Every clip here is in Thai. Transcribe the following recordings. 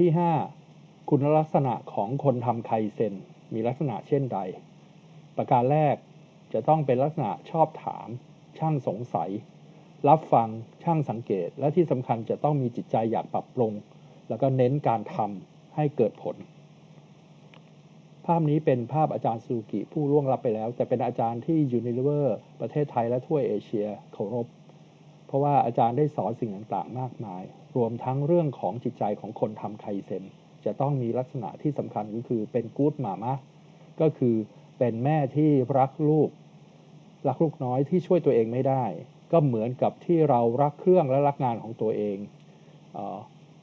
ที่ 5 คุณลักษณะของคนทำไคเซนมีลักษณะเช่นใด ประการแรกจะต้องเป็นลักษณะชอบถาม ช่างสงสัย รับฟังช่างสังเกต และที่สำคัญจะต้องมีจิตใจอยากปรับปรุง แล้วก็เน้นการทำให้เกิดผล ภาพนี้เป็นภาพอาจารย์ซูกิผู้ล่วงลับไปแล้ว แต่เป็นอาจารย์ที่ยูนิเวอร์ประเทศไทยและทั่วเอเชียเคารพเพราะว่าอาจารย์ได้สอนสิ่งต่างๆ มากมาย รวมทั้งเรื่องของจิตใจของคนทำไคเซนจะต้องมีลักษณะที่สำคัญก็คือเป็นกู๊ดมามะก็คือเป็นแม่ที่รักลูก รักลูกน้อยที่ช่วยตัวเองไม่ได้ ก็เหมือนกับที่เรารักเครื่องและรักงานของตัวเองเออ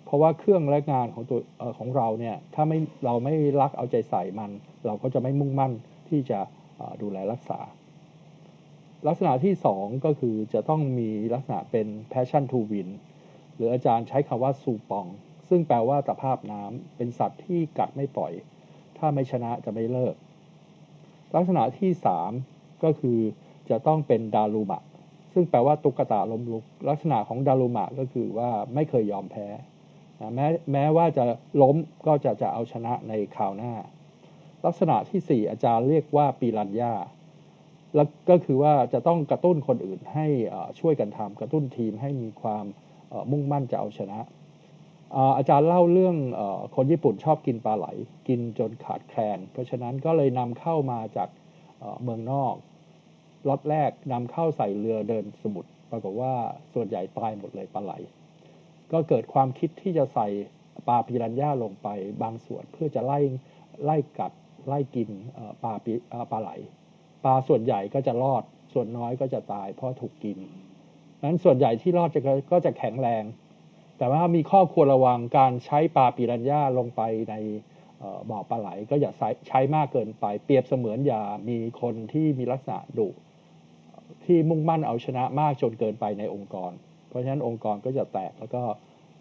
เพราะว่าเครื่องและงานของตัวเออของเราเนี่ยถ้าไม่เราไม่รักเอาใจใส่มัน เราก็จะไม่มุ่งมั่นที่จะออดูแลรักษา ลักษณะที่สองก็คือจะต้องมีลักษณะเป็น passion to win หรืออาจารย์ใช้คำว่าสูปอง ซึ่งแปลว่าตะภาพน้ำเป็นสัตว์ที่กัดไม่ปล่อย ถ้าไม่ชนะจะไม่เลิก ลักษณะที่สามก็คือจะต้องเป็นดารุมะ ซึ่งแปลว่าตุ๊กตาลมลุก ลักษณะของดารุมะก็คือว่าไม่เคยยอมแพ้แม้แม้ว่าจะล้มก็จะจะเอาชนะในคราวหน้า ลักษณะที่สี่อาจารย์เรียกว่าปีรัญญาแล้วก็คือว่าจะต้องกระตุ้นคนอื่นให้ช่วยกันทำกระตุ้นทีมให้มีความ มุ่งมั่นจะเอาชนะ อาจารย์เล่าเรื่องคนญี่ปุ่นชอบกินปลาไหล กินจนขาดแคลน เพราะฉะนั้นก็เลยนำเข้ามาจากเมืองนอกล็อตแรกนำเข้าใส่เรือเดินสมุทรปรากฏว่าส่วนใหญ่ตายหมดเลยปลาไหล ก็เกิดความคิดที่จะใส่ปลาปิรันย่าลงไปบางส่วนเพื่อจะไล่ไล่กัดไล่กินปลาปลาไหล ปลาส่วนใหญ่ก็จะรอดส่วนน้อยก็จะตายเพราะถูกกิน นั้นส่วนใหญ่ที่รอดจะก็จะแข็งแรง แต่ว่ามีข้อควรระวังการใช้ปลาปิรันย่าลงไปในบ่อปลาไหลก็อย่าใช้ใช้มากเกินไป เปรียบเสมือนอย่ามีคนที่มีลักษณะดุที่มุ่งมั่นเอาชนะมากจนเกินไปในองค์กร เพราะฉะนั้นองค์กรก็จะแตกแล้วก็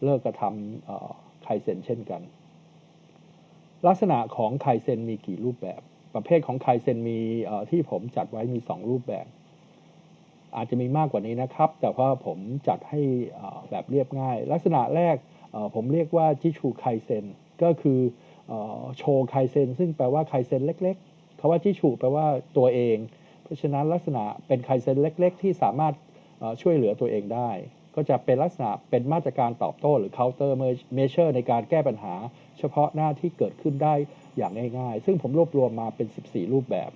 เลิกกระทำเอ่อไคเซนเช่นกัน ลักษณะของไคเซนมีกี่รูปแบบ ประเภทของไคเซนมีที่ผมจัดไว้มี 2 รูปแบบ อาจจะมีมากกว่านี้นะครับ แต่ว่าผมจัดให้แบบเรียบง่าย ลักษณะแรกผมเรียกว่าจิชูไคเซนก็คือโชไคเซนซึ่งแปลว่าไคเซนเล็กๆคำว่าจิชูแปลว่าตัวเอง เพราะฉะนั้นลักษณะเป็นไคเซนเล็ก ๆ ที่สามารถช่วยเหลือตัวเองได้ ก็จะเป็นลักษณะเป็นมาตรการตอบโต้หรือ counter measure ในการแก้ปัญหา เฉพาะหน้าที่เกิดขึ้นได้อย่างง่าย ๆ ซึ่งผมรวบรวมมาเป็น 14 รูปแบบ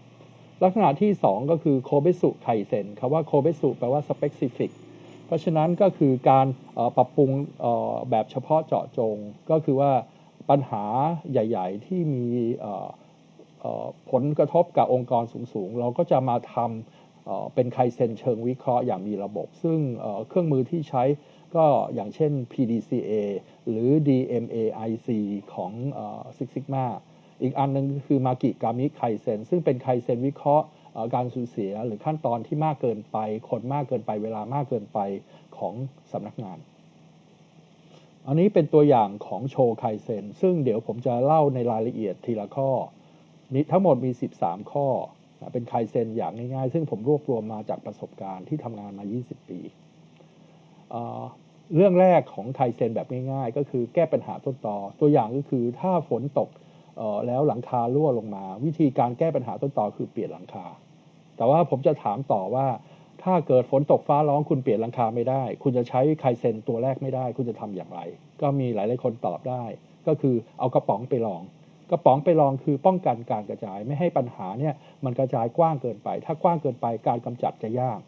ลักษณะที่ 2 ก็คือโคเบสุไคเซนคำว่าโคเบสุแปลว่า specific เพราะฉะนั้นก็คือการปรับปรุงแบบเฉพาะเจาะจง ก็คือว่าปัญหาใหญ่ ๆ ที่มีผลกระทบกับองค์กรสูง ๆ เราก็จะมาทำเป็นไคเซนเชิงวิเคราะห์อย่างมีระบบ ซึ่งเครื่องมือที่ใช้ก็อย่างเช่น PDCA หรือ DMAIC ของ Six Sigma อีกอันหนึงคือมากิกามิไคเซนซึ่งเป็นไคเซนวิเคราะห์การสูญเสียหรือขั้นตอนที่มากเกินไป คนมากเกินไปเวลามากเกินไปของสำนักงาน อันนี้เป็นตัวอย่างของโชไคเซนซึ่งเดี๋ยวผมจะเล่าในรายละเอียดทีละข้อมีทั้งหมดมี 13 ข้อ เป็นไคเซนอย่างง่ายๆ ซึ่งผมรวบรวมมาจากประสบการณ์ที่ทำงานมา 20 ปีเเรื่องแรกของไคเซนแบบง่ายๆ ก็คือแก้ปัญหาต้นตอ ตัวอย่างก็คือถ้าฝนตก แล้วหลังคารั่วลงมา วิธีการแก้ปัญหาต้นต่อคือเปลี่ยนหลังคา แต่ว่าผมจะถามต่อว่า ถ้าเกิดฝนตกฟ้าร้องคุณเปลี่ยนหลังคาไม่ได้ คุณจะใช้ไคเซนตัวแรกไม่ได้ คุณจะทำอย่างไร ก็มีหลาย ๆ คนตอบได้ ก็คือเอากระป๋องไปลอง กระป๋องไปลองคือป้องกันการกระจายไม่ให้ปัญหาเนี่ยมันกระจายกว้างเกินไป ถ้ากว้างเกินไปการกำจัดจะยาก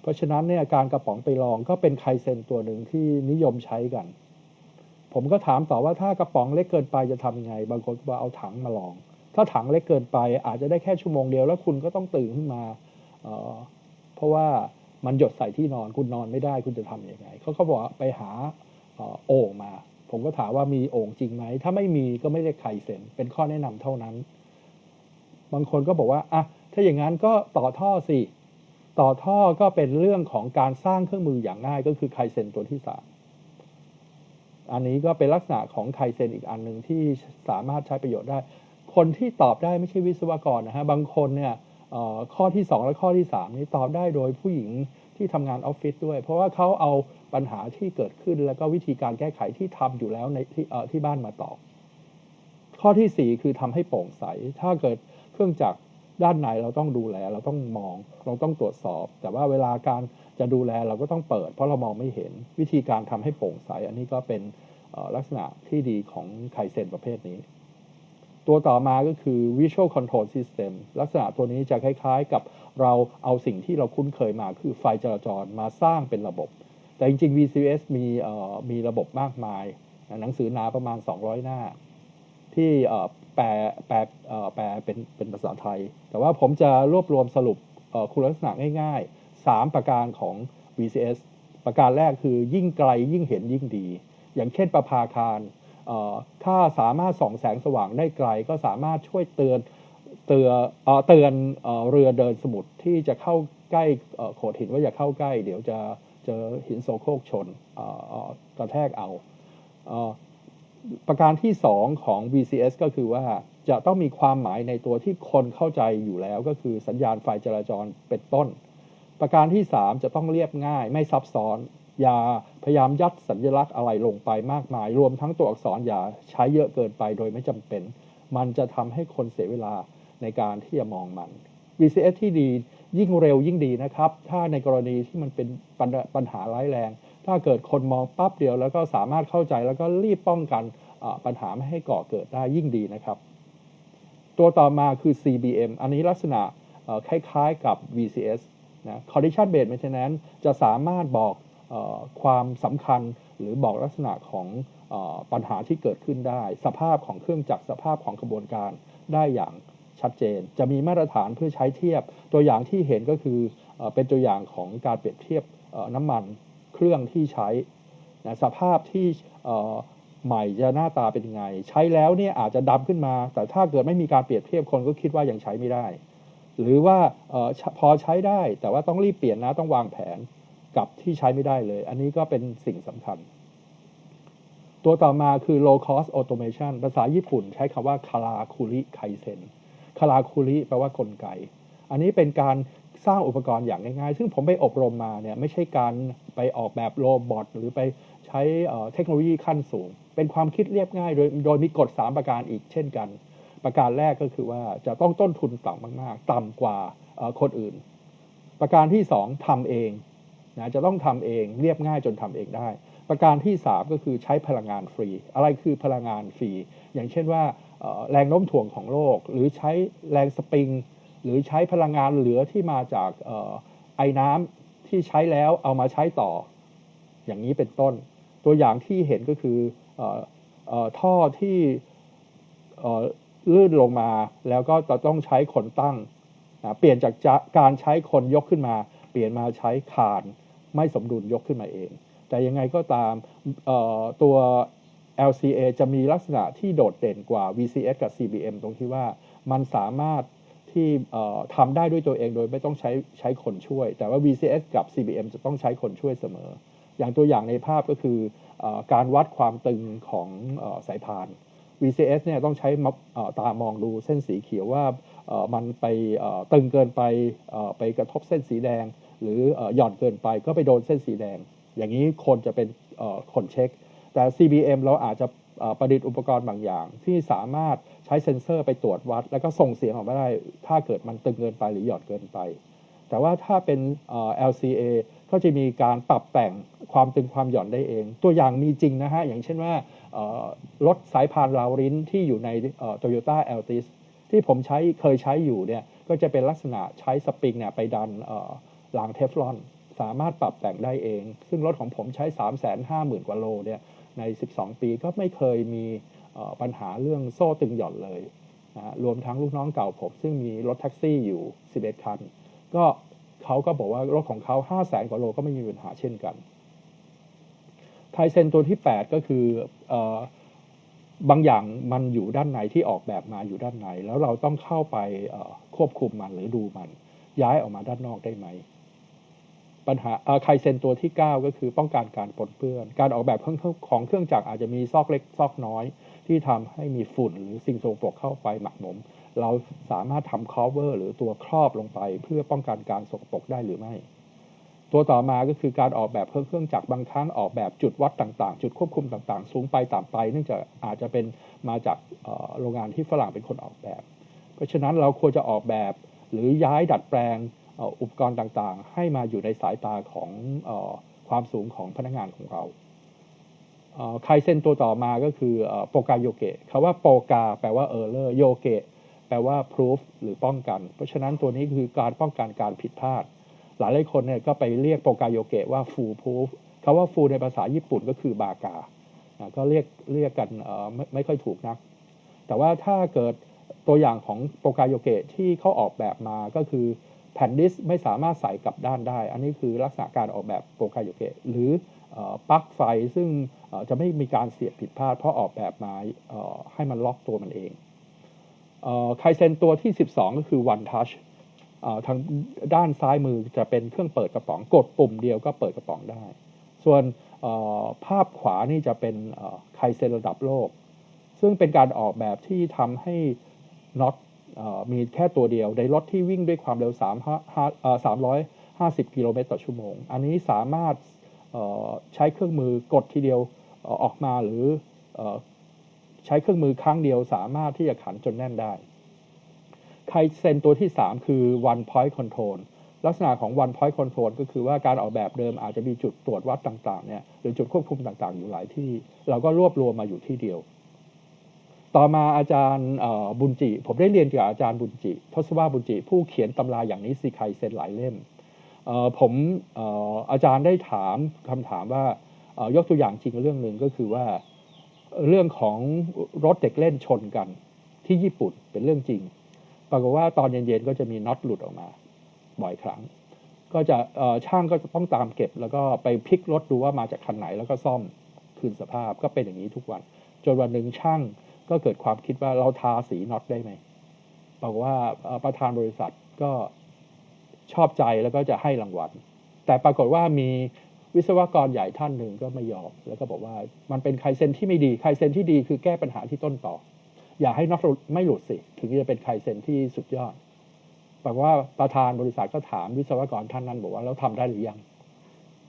เพราะฉะนั้นเนี่ยการกระป๋องไปลองก็เป็นไคเซนตัวหนึ่งที่นิยมใช้กัน ผมก็ถามต่อว่าถ้ากระป๋องเล็กเกินไปจะทำยังไง บางคนก็บอกเอาถังมาลอง ถ้าถังเล็กเกินไป อาจจะได้แค่ชั่วโมงเดียวแล้วคุณก็ต้องตื่นขึ้นมาเออเพราะว่ามันหยดใส่ที่นอนคุณนอนไม่ได้คุณจะทำยังไงเขาก็บอกไปหาออโอ่งมา ผมก็ถามว่ามีโอ่งจริงไหม ถ้าไม่มีก็ไม่ได้ไคเซนเป็นข้อแนะนำเท่านั้น บางคนก็บอกว่าอะถ้าอย่างนั้นก็ต่อท่อสิต่อท่อก็เป็นเรื่องของการสร้างเครื่องมืออย่างง่ายก็คือไคเซนตัวที่สาม อันนี้ก็เป็นลักษณะของไคเซนอีกอันหนึ่งที่สามารถใช้ประโยชน์ได้ คนที่ตอบได้ไม่ใช่วิศวกรนะฮะ บางคนเนี่ยข้อที่ 2 และข้อที่ 3 นี้ตอบได้โดยผู้หญิงที่ทำงานออฟฟิศด้วย เพราะว่าเขาเอาปัญหาที่เกิดขึ้น แล้วก็วิธีการแก้ไขที่ทำอยู่แล้วในที่ที่บ้านมาตอบ ข้อที่ 4 คือทำให้โปร่งใส ถ้าเกิดเครื่องจักรด้านในเราต้องดูแล เราต้องมอง เราต้องตรวจสอบ แต่ว่าเวลาการ จะดูแลเราก็ต้องเปิด เพราะเรามองไม่เห็นวิธีการทำให้โปร่งใส อันนี้ก็เป็นลักษณะที่ดีของไคเซนประเภทนี้ ตัวต่อมาก็คือ Visual Control System ลักษณะตัวนี้จะคล้ายๆ กับเราเอาสิ่งที่เราคุ้นเคยมาคือไฟจราจรมาสร้างเป็นระบบ แต่จริงๆ VCS มีมีระบบมากมาย หนังสือหนาประมาณ 200 หน้า ที่แปลแปลแปลเป็นเป็นภาษาไทย แต่ว่าผมจะรวบรวมสรุปคุณลักษณะง่ายๆ 3 ประการของ VCS ประการแรกคือยิ่งไกลยิ่งเห็นยิ่งดี อย่างเช่นประภาคารถ้าสามารถส่องแสงสว่างได้ไกลก็สามารถช่วยเตือนเตือนเตือนเรือเดินสมุทรที่จะเข้าใกล้โขดหินว่าอย่าเข้าใกล้ เดี๋ยวจะเจอหินโซโครกชนกระแทกเอาประการที่ 2 ของ VCS ก็คือว่าจะต้องมีความหมายในตัวที่คนเข้าใจอยู่แล้วก็คือสัญญาณไฟจราจรเป็นต้น ประการที่ 3 จะต้องเรียบง่ายไม่ซับซ้อน อย่าพยายามยัดสัญลักษณ์อะไรลงไปมากมาย รวมทั้งตัวอักษรอย่าใช้เยอะเกินไปโดยไม่จำเป็น มันจะทำให้คนเสียเวลาในการที่จะมองมัน VCS ที่ดียิ่งเร็วยิ่งดีนะครับ ถ้าในกรณีที่มันเป็นปัญหาร้ายแรง ถ้าเกิดคนมองปั๊บเดียว แล้วก็สามารถเข้าใจแล้วก็รีบป้องกันปัญหาไม่ให้ก่อเกิดได้ยิ่งดีนะครับ ตัวต่อมาคือ CBM อันนี้ลักษณะคล้ายๆกับ VCS นะ Condition Based Maintenance จะสามารถบอกอความสำคัญหรือบอกลักษณะของอปัญหาที่เกิดขึ้นได้ สภาพของเครื่องจักรสภาพของกระบวนการได้อย่างชัดเจน จะมีมาตรฐานเพื่อใช้เทียบ ตัวอย่างที่เห็นก็คือเป็นตัวอย่างของการเปรียบเทียบน้ำมันเครื่องที่ใช้นะสภาพที่ใหม่จะหน้าตาเป็นยังไง ใช้แล้วเนี่ยอาจจะดำขึ้นมา แต่ถ้าเกิดไม่มีการเปรียบเทียบคนก็คิดว่ายังใช้ไม่ได้ หรือว่าออพอใช้ได้ แต่ว่าต้องรีบเปลี่ยนนะต้องวางแผนกับที่ใช้ไม่ได้เลย อันนี้ก็เป็นสิ่งสำคัญ ตัวต่อมาคือ low cost automation ภาษาญี่ปุ่นใช้คำว่าคาราคุริไคเซนคาราคุริแปลว่ากลไก อันนี้เป็นการสร้างอุปกรณ์อย่างง่ายๆ ซึ่งผมไปอบรมมาเนี่ยไม่ใช่การไปออกแบบโรบอทหรือไปใช้เทคโนโลยีขั้นสูง เป็นความคิดเรียบง่าย โดยโดยมีกฎ 3 ประการอีกเช่นกัน ประการแรกก็คือว่าจะต้องต้นทุนต่ำมากๆ ต่ำกว่าคนอื่น ประการที่ 2ทำเองนะจะต้องทำเองเรียบง่ายจนทำเองได้ ประการที่ 3 ก็คือใช้พลังงานฟรี อะไรคือพลังงานฟรี อย่างเช่นว่าแรงโน้มถ่วงของโลก หรือใช้แรงสปริง หรือใช้พลังงานเหลือที่มาจากไอ้น้ำที่ใช้แล้วเอามาใช้ต่อ อย่างนี้เป็นต้น ตัวอย่างที่เห็นก็คือออท่อที่ ลื่นลงมา แล้วก็จะต้องใช้คนตั้งนะเปลี่ยนจากการใช้คนยกขึ้นมา เปลี่ยนมาใช้คานไม่สมดุลยกขึ้นมาเอง แต่ยังไงก็ตามตัว LCA จะมีลักษณะที่โดดเด่นกว่า VCS กับ CBM ตรงที่ว่ามันสามารถที่ทำได้ด้วยตัวเองโดยไม่ต้องใช้ใช้คนช่วย แต่ว่า VCS กับ CBM จะต้องใช้คนช่วยเสมอ อย่างตัวอย่างในภาพก็คืออการวัดความตึงของอสายพาน VCS เนี่ยต้องใช้ตามองดูเส้นสีเขียวว่ามันไปตึงเกินไปไปกระทบเส้นสีแดง หรือหย่อนเกินไปก็ไปโดนเส้นสีแดง อย่างนี้คนจะเป็นคนเช็ค แต่ CBM เราอาจจะประดิษฐ์อุปกรณ์บางอย่าง ที่สามารถใช้เซ็นเซอร์ไปตรวจวัด แล้วก็ส่งเสียงออกมาได้ ถ้าเกิดมันตึงเกินไปหรือหย่อนเกินไป แต่ว่าถ้าเป็น LCA ก็จะมีการปรับแต่งความตึงความหย่อนได้เอง ตัวอย่างมีจริงนะฮะอย่างเช่นว่า รถสายพานราวริ้นที่อยู่ในโตโยต้าแอลติสที่ผมใช้เคยใช้อยู่เนี่ยก็จะเป็นลักษณะใช้สปริงเนี่ยไปดันรางเทฟลอน สามารถปรับแต่งได้เอง ซึ่งรถของผมใช้ 3 5 0 0 0 0 กว่าโลเนี่ยใน 12 ปีก็ไม่เคยมีปัญหาเรื่องโซ่ตึงหย่อนเลยนะรวมทั้งลูกน้องเก่าผม ซึ่งมีรถแท็กซี่อยู่ 11 คัน ก็เขาก็บอกว่ารถของเขา 5 0 0แสนกว่าโลก็ไม่มีปัญหาเช่นกัน ไทเซนตัวที่ 8 ก็คือบางอย่างมันอยู่ด้านในที่ออกแบบมาอยู่ด้านในแล้วเราต้องเข้าไปควบคุมมันหรือดูมัน ย้ายออกมาด้านนอกได้ไหมปัญหาไคเซนตัวที่ 9 ก็คือป้องกันการปนเปื้อน การออกแบบของเครื่องจักรอาจจะมีซอกเล็กซอกน้อย ที่ทำให้มีฝุ่นหรือสิ่งโสโครกเข้าไปหมักหมม เราสามารถทำ cover หรือตัวครอบลงไป เพื่อป้องกันการสกปรกได้หรือไม่ ตัวต่อมาก็คือการออกแบบเครื่องจักรบางครั้งออกแบบจุดวัดต่างๆ จุดควบคุมต่างๆ สูงไปต่ำไป เนื่องจากอาจจะเป็นมาจากโรงงานที่ฝรั่งเป็นคนออกแบบ เพราะฉะนั้นเราควรจะออกแบบหรือย้ายดัดแปลงอุปกรณ์ต่างๆ ให้มาอยู่ในสายตาของความสูงของพนักงานของเราไคเซนตัวต่อมาก็คือโปกาโยเกะคำว่าโปกาแปลว่าเออร์เลอร์โยเกะแปลว่า proof หรือป้องกัน เพราะฉะนั้นตัวนี้คือการป้องกันการผิดพลาด หลายหลายคนเนี่ยก็ไปเรียกโปกาโยเกะว่า full proof คำว่า full ในภาษาญี่ปุ่นก็คือบากาก็เรียกเรียกกันไม่ไม่ค่อยถูกนะแต่ว่าถ้าเกิดตัวอย่างของโปกาโยเกะที่เขาออกแบบมาก็คือแผ่นดิสไม่สามารถใส่กลับด้านได้ อันนี้คือลักษณะการออกแบบโปกาโยเกะหรือปลั๊กไฟซึ่งจะไม่มีการเสียบผิดพลาด เพราะออกแบบมาให้มันล็อกตัวมันเองไคเซนตัวที่ 12 ก็คือ One Touch ทางด้านซ้ายมือจะเป็นเครื่องเปิดกระป๋องกดปุ่มเดียวก็เปิดกระป๋องได้ ส่วนภาพขวานี่จะเป็นไคเซนระดับโลก ซึ่งเป็นการออกแบบที่ทำให้น็อตมีแค่ตัวเดียว ในรถที่วิ่งด้วยความเร็ว 350 กิโลเมตรต่อชั่วโมง อันนี้สามารถใช้เครื่องมือกดทีเดียวออกมาหรือใช้เครื่องมือครั้งเดียวสามารถที่จะขันจนแน่นได้ ไคเซนตัวที่ 3 คือ one point control ลักษณะของ one point control ก็คือว่าการออกแบบเดิมอาจจะมีจุดตรวจวัดต่างๆเนี่ยหรือจุดควบคุมต่างๆ อยู่หลายที่ เราก็รวบรวมมาอยู่ที่เดียว ต่อมาอาจารย์บุญจิ ผมได้เรียนกับอาจารย์บุญจิทศวาบุญจิ ผู้เขียนตำราอย่างนี้สิไคเซนหลายเล่มผมอาจารย์ได้ถามคำถามว่ายกตัวอย่างจริงเรื่องหนึ่งก็คือว่าเรื่องของรถเด็กเล่นชนกันที่ญี่ปุ่นเป็นเรื่องจริง ปรากฏว่าตอนเย็นๆก็จะมีน็อตหลุดออกมา บ่อยครั้ง ก็จะช่างก็จะต้องตามเก็บ แล้วก็ไปพลิกรถดูว่ามาจากคันไหนแล้วก็ซ่อมคืนสภาพก็เป็นอย่างนี้ทุกวัน จนวันหนึ่งช่างก็เกิดความคิดว่าเราทาสีน็อตได้ไหมบอกว่าประธานบริษัทก็ชอบใจแล้วก็จะให้รางวัล แต่ปรากฏว่ามีวิศวกรใหญ่ท่านหนึ่งก็ไม่ยอม แล้วก็บอกว่ามันเป็นไคเซนที่ไม่ดีไคเซนที่ดีคือแก้ปัญหาที่ต้นต่อ อย่าให้น็อตไม่หลุดสิ ถึงจะเป็นไคเซนที่สุดยอดแปลว่าประธานบริษัทก็ถามวิศวกรท่านนั้นบอกว่าแล้วทาได้หรือยัง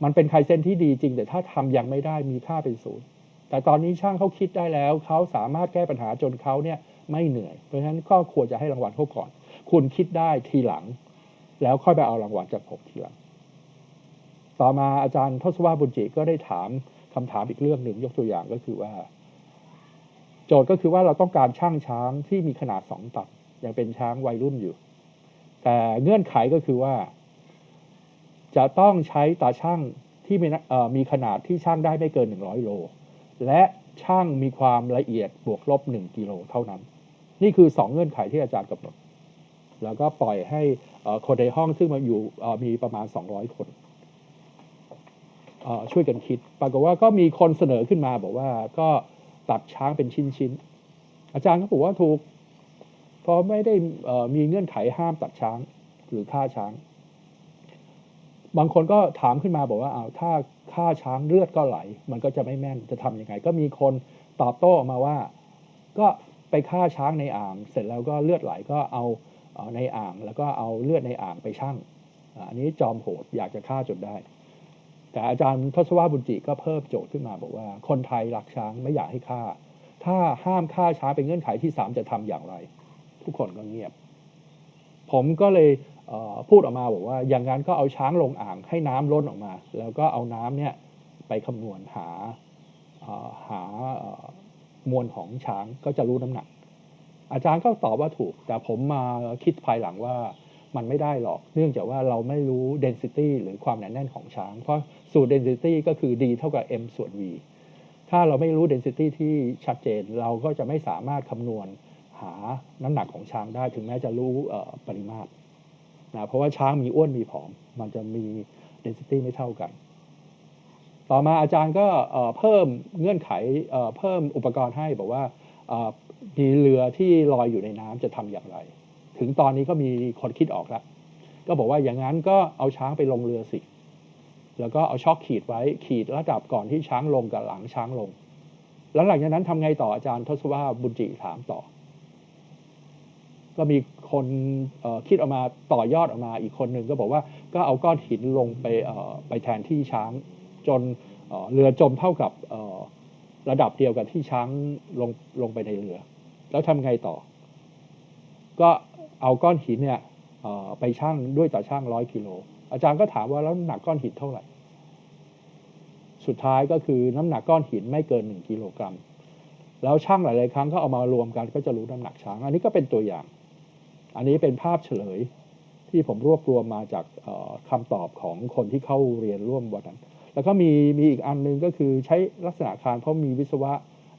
มันเป็นไคเซนที่ดีจริง แต่ถ้าทำยังไม่ได้มีค่าเป็นศูนย์แต่ตอนนี้ช่างเขาคิดได้แล้ว เขาสามารถแก้ปัญหาจนเขาเนี่ยไม่เหนื่อย เพราะฉะนั้นก็ควรจะให้รางวัลเขาก่อน คุณคิดได้ทีหลัง แล้วค่อยไปเอารางวัลจากผมทีหลัง ต่อมาอาจารย์ทศวาบุญจิก็ได้ถามคำถามอีกเรื่องหนึ่งยกตัวอย่างก็คือว่า โจทย์ก็คือว่าเราต้องการช่างช้างที่มีขนาดสองตันยังเป็นช้างวัยรุ่นอยู่ แต่เงื่อนไขก็คือว่า จะต้องใช้ตาช่างที่มีมีขนาดที่ช่างได้ไม่เกินหนึ่งร้อยโล และช่างมีความละเอียดบวกลบหนึ่งกิโลเท่านั้น นี่คือสองเงื่อนไขที่อาจารย์กำหนดแล้วก็ปล่อยให้คนในห้องซึ่งมาอยู่มีประมาณสองร้อยคนช่วยกันคิด ปรากฏว่าก็มีคนเสนอขึ้นมาบอกว่าก็ ตัดช้างเป็นชิ้นๆ อาจารย์ก็บอกว่าถูก เพราะไม่ได้มีเงื่อนไขห้ามตัดช้างหรือฆ่าช้าง บางคนก็ถามขึ้นมาบอกว่าเอาถ้าฆ่าช้างเลือดก็ไหล มันก็จะไม่แม่นจะทํำยังไง ก็มีคนตอบโต้ออกมาว่า ก็ไปฆ่าช้างในอ่าง เสร็จแล้วก็เลือดไหลก็เอาในอ่าง แล้วก็เอาเลือดในอ่างไปชั่งอันนี้จอมโหดอยากจะฆ่าจนได้ แต่อาจารย์ทศวาบุญจิก็เพิ่มโจทย์ขึ้นมาบอกว่า คนไทยรักช้างไม่อยากให้ฆ่า ถ้าห้ามฆ่าช้างเป็นเงื่อนไขที่สามจะทำอย่างไร ทุกคนก็เงียบ ผมก็เลยพูดออกมาบอกว่า อย่างนั้นก็เอาช้างลงอ่างให้น้ำล้นออกมา แล้วก็เอาน้ำเนี่ยไปคำนวณหาหามวลของช้างก็จะรู้น้ำหนัก อาจารย์ก็ตอบว่าถูก แต่ผมมาคิดภายหลังว่ามันไม่ได้หรอก เนื่องจากว่าเราไม่รู้ density หรือความหนาแน่นของช้าง เพราะ สูตร density ก็คือ d เท่ากับ m ส่วน v ถ้าเราไม่รู้ density ที่ชัดเจน เราก็จะไม่สามารถคำนวณหาน้ำหนักของช้างได้ถึงแม้จะรู้ปริมาตรนะเพราะว่าช้างมีอ้วนมีผอม มันจะมี density ไม่เท่ากัน ต่อมาอาจารย์ก็เพิ่มเงื่อนไขเพิ่มอุปกรณ์ให้บอกว่ามีเรือที่ลอยอยู่ในน้ำจะทำอย่างไร ถึงตอนนี้ก็มีคนคิดออกแล้ว ก็บอกว่าอย่างนั้นก็เอาช้างไปลงเรือสิ แล้วก็เอาช็อคขีดไว้ขีดระดับก่อนที่ช้างลงกับหลังช้างลง แล้วหลังจากนั้นทำไงต่ออาจารย์ทศวาบุญจิถามต่อ ก็มีคนคิดออกมาต่อยอดออกมาอีกคนหนึ่งก็บอกว่าก็เอาก้อนหินลงไปไปแทนที่ช้างจนเเรือจมเท่ากับระดับเดียวกับที่ช้างลงลงไปในเรือ แล้วทำไงต่อ ก็เอาก้อนหินเนี่ยไปชั่งด้วยตาช่างร้อยกิโล อาจารย์ก็ถามว่าแล้วน้ำหนักก้อนหินเท่าไหร่ สุดท้ายก็คือน้ำหนักก้อนหินไม่เกินหนึ่งกิโลกรัม แล้วช่างหลาย ๆ ครั้งก็เอามารวมกันก็จะรู้น้ำหนักช้าง อันนี้ก็เป็นตัวอย่าง อันนี้เป็นภาพเฉลยที่ผมรวบรวมมาจากเอ่อคำตอบของคนที่เข้าเรียนร่วมวันนั้น แล้วก็มีมีอีกอันหนึงก็คือใช้ลักษณะคานเพราะมีวิศวะ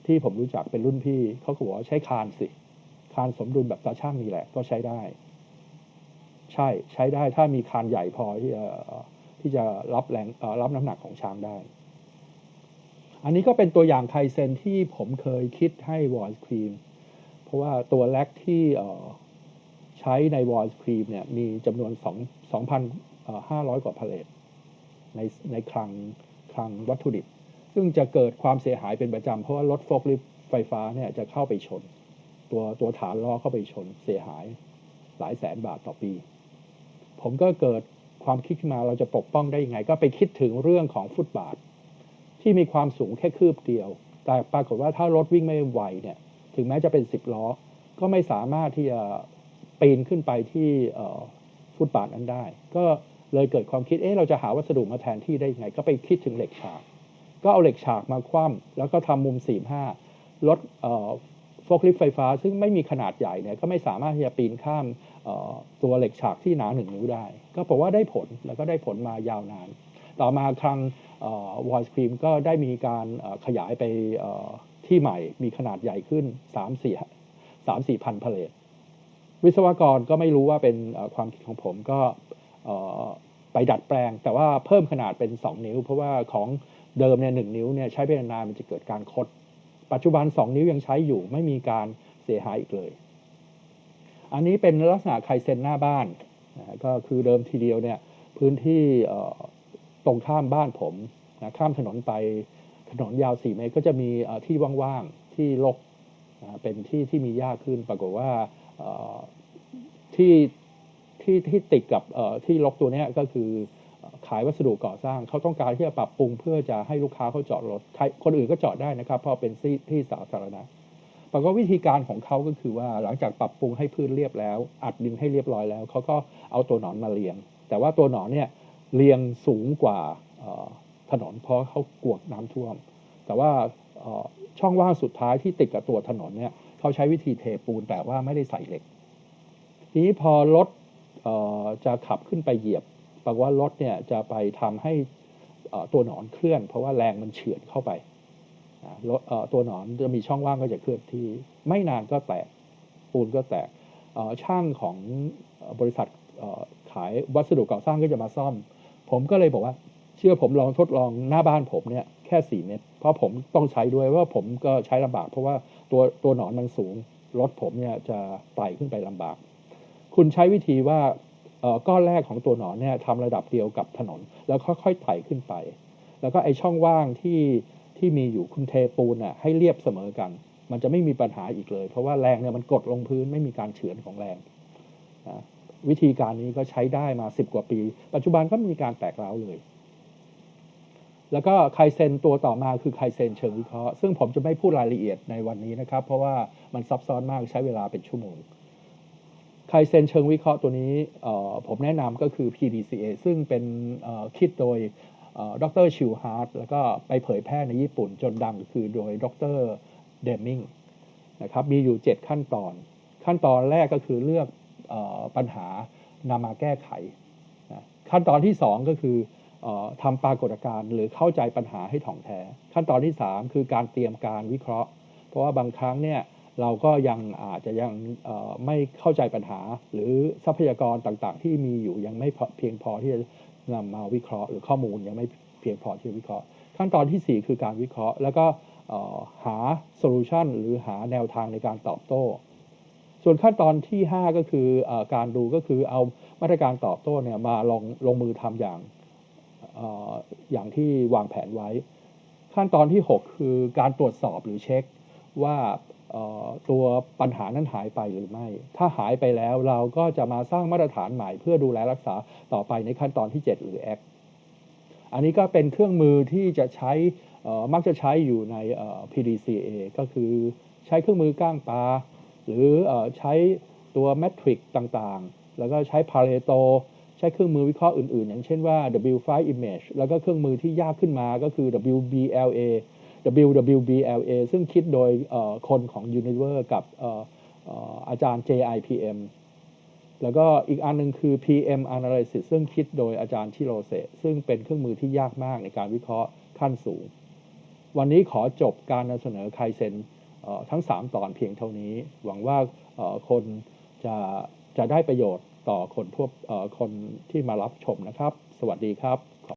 ที่ผมรู้จักเป็นรุ่นพี่เขาก็บอกว่าใช้คานสิ คานสมดุลแบบตาช่างนี่แหละก็ใช้ได้ ใช่ใช้ได้ถ้ามีคานใหญ่พอที่จะที่จะรับแรงรับน้ำหนักของช้างได้ อันนี้ก็เป็นตัวอย่างไคเซนที่ผมเคยคิดให้วอลครีม เพราะว่าตัวแรกที่ใช้ในวอลครีมเนี่ยมีจำนวน 2 2,500 กว่าพาเลตในในคลังคลังวัตถุดิบ ซึ่งจะเกิดความเสียหายเป็นประจำเพราะว่ารถโฟล์คลิฟไฟฟ้าเนี่ยจะเข้าไปชน ตัวตัวฐานล้อเข้าไปชนเสียหายหลายแสนบาทต่อปี ผมก็เกิดความคิดขึ้นมาเราจะปกป้องได้ยังไง ก็ไปคิดถึงเรื่องของฟุตบาท ที่มีความสูงแค่คืบเดียว แต่ปรากฏว่าถ้ารถวิ่งไม่ไหวเนี่ยถึงแม้จะเป็นสิบล้อ ก็ไม่สามารถที่จะปีนขึ้นไปที่ฟุตบาทนั้นได้ ก็เลยเกิดความคิดเอ๊ะเราจะหาวัสดุมาแทนที่ได้ยังไง ก็ไปคิดถึงเหล็กฉาก ก็เอาเหล็กฉากมาคว่ำแล้วก็ทำมุมสี่ห้ารถโฟล์คลิฟต์ไฟฟ้า ซึ่งไม่มีขนาดใหญ่เนี่ยก็ไม่สามารถที่จะปีนข้าม ตัวเหล็กฉากที่หนาหนึ่งนิ้วได้ ก็บอกว่าได้ผลแล้วก็ได้ผลมายาวนาน ต่อมาครั้งวอลสครีมก็ได้มีการขยายไปที่ใหม่มีขนาดใหญ่ขึ้น 3 4 3 4พันพเลทวิศวกรก็ไม่รู้ว่าเป็นความคิดของผมก็ไปดัดแปลง แต่ว่าเพิ่มขนาดเป็น 2 นิ้ว เพราะว่าของเดิมเนี่ยหนิ้วเนี่ยใช้ไปนานมันจะเกิดการคด ปัจจุบัน 2 นิ้วยังใช้อยู่ไม่มีการเสียหายอีกเลย อันนี้เป็นลักษณะไคเซนหน้าบ้านนะก็คือเดิมทีเดียวเนี่ยพื้นที่ตรงข้ามบ้านผมนะข้ามถนนไปถนนยาว 4 เมตรก็จะมีที่ว่างๆที่รกนะเป็นที่ที่มีหญ้าขึ้นปรากฏว่าที่ที่ที่ติดกับที่รกตัวนี้ก็คือขายวัสดุก่อสร้างเขาต้องการที่จะปรับปรุงเพื่อจะให้ลูกค้าเขาจอดรถคนอื่นก็จอดได้นะครับเพราะเป็นที่ที่สาธารณะ ปรากฏว่าวิธีการของเขาก็คือว่าหลังจากปรับปรุงให้พื้นเรียบแล้ว อัดดินให้เรียบร้อยแล้วเขาก็เอาตัวหนอนมาเรียง แต่ว่าตัวหนอนเนี่ยเรียงสูงกว่าถนนเพราะเขากลัวน้ำท่วม แต่ว่าช่องว่างสุดท้ายที่ติดกับตัวถนนเนี่ยเขาใช้วิธีเทปูนแต่ว่าไม่ได้ใส่เหล็ก ทีนี้พอรถจะขับขึ้นไปเหยียบปรากว่ารถเนี่ยจะไปทำให้ตัวหนอนเคลื่อน เพราะว่าแรงมันเฉือนเข้าไป ตัวหนอนจะมีช่องว่างก็จะเคลื่อนที่ ไม่นานก็แตกปูนก็แตกช่างของบริษัทขายวัสดุก่อสร้างก็จะมาซ่อม ผมก็เลยบอกว่า เชื่อผมลองทดลองหน้าบ้านผมเนี่ยแค่สี่เมตร เพราะผมต้องใช้ด้วยว่าผมก็ใช้ลำบาก เพราะว่าตัวตัวหนอนมันสูงรถผมเนี่ยจะไต่ขึ้นไปลำบาก คุณใช้วิธีว่าก้อนแรกของตัวหนอนเนี่ยทำระดับเดียวกับถนน แล้วค่อยๆไต่ขึ้นไป แล้วก็ไอช่องว่างที่ ที่มีอยู่คุณเทปูนน่ะให้เรียบเสมอกัน มันจะไม่มีปัญหาอีกเลย เพราะว่าแรงเนี่ยมันกดลงพื้นไม่มีการเฉือนของแรงนะวิธีการนี้ก็ใช้ได้มาสิบกว่าปี ปัจจุบันก็มีการแตกร้าวเลย แล้วก็ไคเซนตัวต่อมาคือไคเซนเชิงวิเคราะห์ ซึ่งผมจะไม่พูดรายละเอียดในวันนี้นะครับ เพราะว่ามันซับซ้อนมากใช้เวลาเป็นชั่วโมงไคเซนเชิงวิเคราะห์ตัวนี้ผมแนะนำก็คือ PDCA ซึ่งเป็นคิดโดย ดรชิวฮาร์ดแล้วก็ไปเผยแพร่ในญี่ปุ่นจนดังคือโดยดรเดมิงนะครับมีอยู่ 7 ขั้นตอน ขั้นตอนแรกก็คือเลือกออปัญหานำมาแก้ไขนะขั้นตอนที่ 2 ก็คือออทำปรากฏการณ์หรือเข้าใจปัญหาให้ถ่องแท้ ขั้นตอนที่ 3 คือการเตรียมการวิเคราะห์ เพราะว่าบางครั้งเนี่ยเราก็ยังอาจจะยังไม่เข้าใจปัญหา หรือทรัพยากรต่างๆ ที่มีอยู่ยังไม่เพียงพอที่จะ นำมาวิเคราะห์หรือข้อมูลยังไม่เพียงพอที่จะวิเคราะห์ ขั้นตอนทีสี่ 4 คือการวิเคราะห์ แล้วก็หาโซลูชันหรือหาแนวทางในการตอบโต้ ส่วนขั้นตอนที่ 5 ก็คืออการดูก็คือเอามาตรการตอบโต้เนี่ยมาลองลงมือทำอย่างออย่างที่วางแผนไว้ ขั้นตอนที่ 6 คือการตรวจสอบหรือเช็คว่า ตัวปัญหานั้นหายไปหรือไม่ ถ้าหายไปแล้วเราก็จะมาสร้างมาตรฐานใหม่ เพื่อดูแลรักษาต่อไปในขั้นตอนที่ 7 หรือ Act อันนี้ก็เป็นเครื่องมือที่จะใช้มักจะใช้อยู่ใน PDCA ก็คือใช้เครื่องมือก้างปลาหรืออใช้ตัวแมทริกต่างๆ แล้วก็ใช้ Pareto ใช้เครื่องมือวิเคราะห์อื่นๆ อย่างเช่นว่า W5 Image แล้วก็เครื่องมือที่ยากขึ้นมาก็คือ WBLA WWBLA ซึ่งคิดโดยคนของ Univer กับเอ่อเอ่อาจารย์ JIPM แล้วก็อีกอันหนึ่งคือ PM Analysis ซึ่งคิดโดยอาจารย์ชิโรเซซึ่งเป็นเครื่องมือที่ยากมากในการวิเคราะห์ขั้นสูง วันนี้ขอจบการนำเสนอไคเซนทั้ง 3 ตอนเพียงเท่านี้ หวังว่าคนจะจะได้ประโยชน์ต่อคนทั่วเอ่อคนที่มารับชมนะครับ สวัสดีครับ